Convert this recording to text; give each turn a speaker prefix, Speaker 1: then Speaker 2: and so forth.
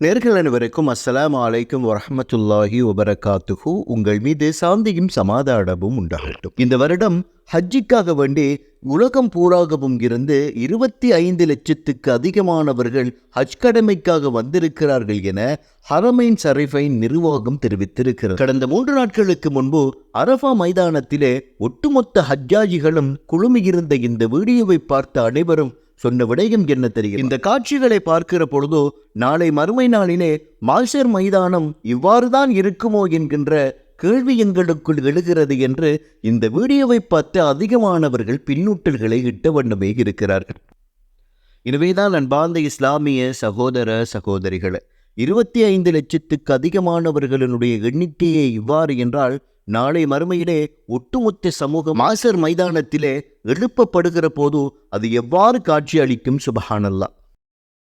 Speaker 1: நேர்கள் அனைவருக்கும் அஸ்லாம் அலைக்கும் வரமத்துல்லாஹி வபரகாத்துஹு. உங்கள் மீது சாந்தியும் சமாதானமும் உண்டாகட்டும். இந்த வருடம் ஹஜ்ஜிக்காக வேண்டி உலகம் பூராகவும் இருந்து இருபத்தி ஐந்து லட்சத்துக்கு அதிகமானவர்கள் ஹஜ் கடமைக்காக வந்திருக்கிறார்கள் என ஹரமைன் சரைஃபைன் நிர்வாகம் தெரிவித்திருக்கிறது. கடந்த மூன்று நாட்களுக்கு முன்பு அரஃபா மைதானத்திலே ஒட்டுமொத்த ஹஜ்ஜாஜிகளும் குழுமியிருந்த இந்த வீடியோவை பார்த்த அனைவரும் சொன்ன விடயம் என்ன தெரியும் இந்த காட்சிகளை பார்க்கிற பொழுதோ நாளை மறுமை நாளிலே மால்சர் மைதானம் இவ்வாறுதான் இருக்குமோ என்கின்ற கேள்வி எங்களுக்குள் எழுகிறது என்று இந்த வீடியோவை பார்த்து அதிகமானவர்கள் பின்னூட்டல்களை இட்ட வண்ணமே இருக்கிறார்கள். எனவேதான் அன்பார்ந்த இஸ்லாமிய சகோதர சகோதரிகளை இருபத்தி ஐந்து லட்சத்துக்கு அதிகமானவர்களினுடைய எண்ணிக்கையே இவ்வாறு என்றால் நாளை மறுமையிலே ஒட்டுமொத்த சமூகம் மாசர் மைதானத்திலே எழுப்பப்படுகிற போது அது எவ்வாறு காட்சி அளிக்கும் சுபஹானல்லா.